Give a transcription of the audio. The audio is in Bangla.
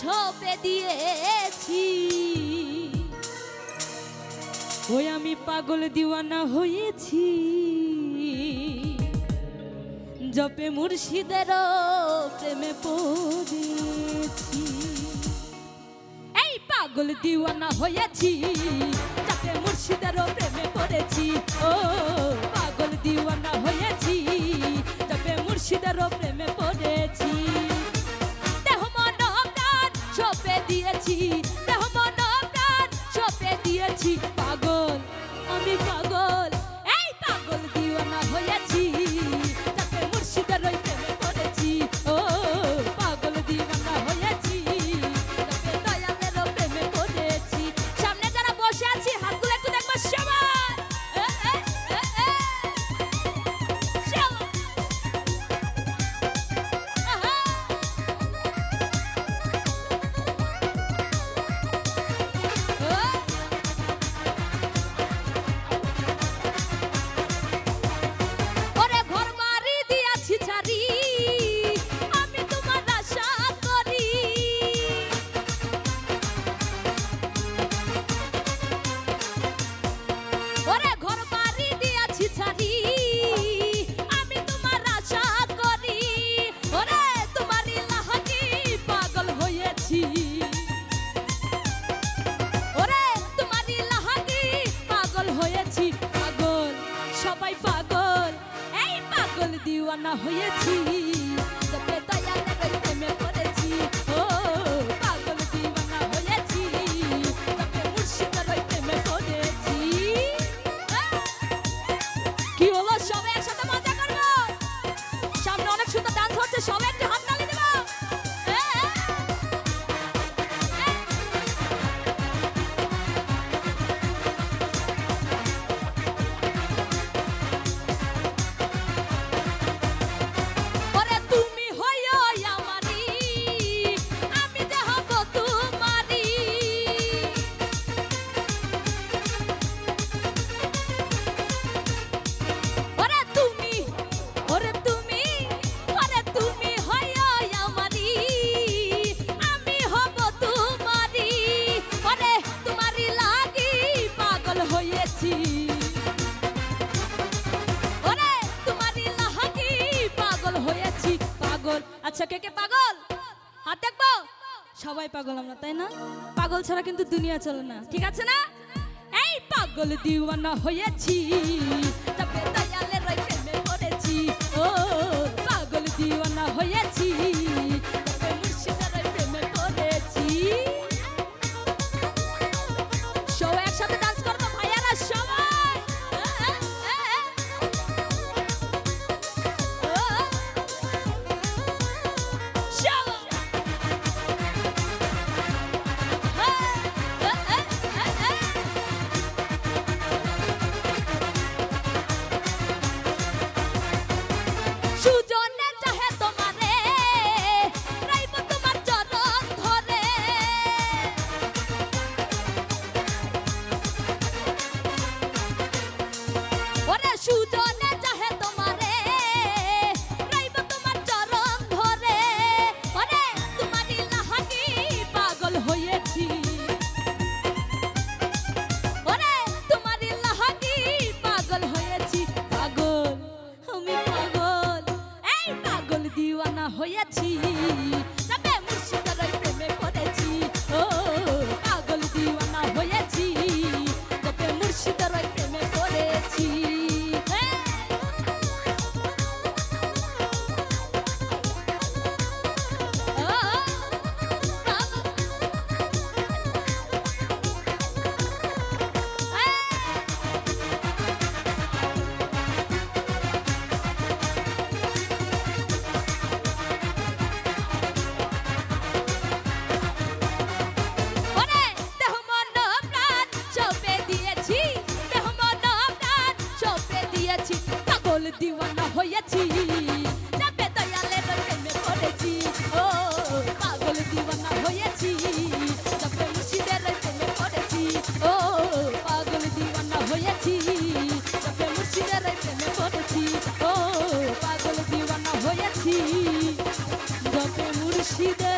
সপে দিয়েছি। ওই আমি পাগল দিওয়ানা হয়েছি। জপে মুর্শিদের প্রেমে পড়েছি এই পাগল দিওয়ানা হয়েছি, জপে মুর্শিদের প্রেমে পড়েছি। ও পাগল দিওয়ানা হয়েছি, জপে মুর্শিদের প্রেমে платить. দিওয়ানা হয়েছি। প্রেমে পড়েছি। পাগল? হাত দেখব? সবাই পাগল আমরা তাই না? পাগল ছাড়া কিন্তু দুনিয়া চলে না। ঠিক আছে না? এই পাগল দিওয়ানা হয়েছি। দিওয়ানা হয়েছি। যাবে দয়ালে প্রেমে পড়েছি, ও পাগল দিওয়ানা হয়েছি। যাবে মুর্শিদের প্রেমে পড়েছি, ও পাগল দিওয়ানা হয়েছি। যাবে মুর্শিদের প্রেমে পড়েছি, ও পাগল দিওয়ানা হয়েছি। যাবে মুর্শিদের